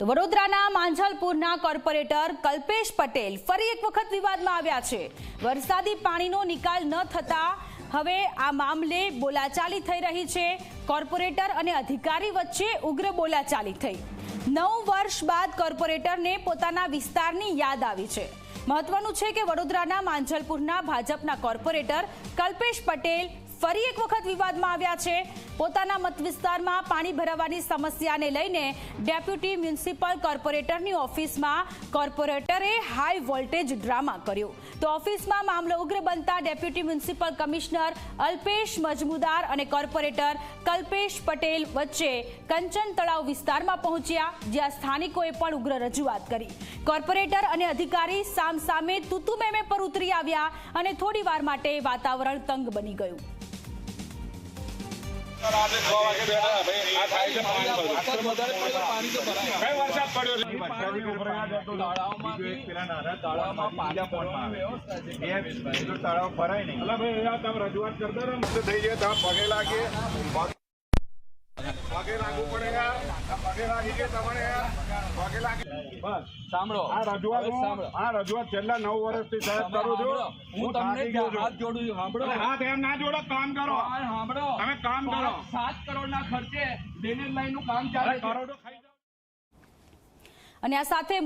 તો વડોદરાના માંજલપુરના કોર્પોરેટર કલ્પેશ પટેલ ફરી એક વખત વિવાદમાં આવ્યા છે. વરસાદી પાણીનો નિકાલ ન થતા હવે આ મામલે બોલાચાલી થઈ રહી છે. કોર્પોરેટર અને અધિકારી વચ્ચે ઉગ્ર બોલાચાલી થઈ. નવ વર્ષ બાદ કોર્પોરેટરને પોતાના વિસ્તારની યાદ આવી છે. મહત્વનું છે કે વડોદરાના માંજલપુરના ભાજપના કોર્પોરેટર કલ્પેશ પટેલ ફરી એક વખત વિવાદમાં આવ્યા છે. પોતાના મત વિસ્તારમાં પાણી ભરાવાની સમસ્યાને લઈને ડેપ્યુટી મ્યુનિસિપલ કોર્પોરેટરની ઓફિસમાં કોર્પોરેટરે હાઈ વોલ્ટેજ ડ્રામા કર્યો. તો ઓફિસમાં મામલો ઉગ્ર બનતા deputy municipal commissioner Alpesh Majmudar અને કોર્પોરેટર કલ્પેશ પટેલ વચ્ચે કંચન તળાવ વિસ્તારમાં પહોંચ્યા, જ્યાં સ્થાનિકોએ પણ ઉગ્ર રજૂઆત કરી. કોર્પોરેટર અને અધિકારી સામસામે તુતુ મેમે પર ઉતરી આવ્યા અને થોડી માટે વાતાવરણ તંગ બની ગયું. તળાવ રજૂઆત કરતા થઈ જાય તમે પગે લાગે પગે લાગવું પડે પગે લાગી કે તમારે સાંભળો. આ રજૂઆત સાંભળો. આ રજૂઆત છેલ્લા નવ વર્ષથી સાહેબ કરું છું. હું તમને હાથ જોડું છું? સાંભળો. હાથ એમ ના જોડો કામ કરો. સાંભળો. તમે કામ કરો. સાત કરોડના ખર્ચે ડ્રેનેજ લાઈનનું કામ ચાલે કરોડો ખાઈ અને આ સાથે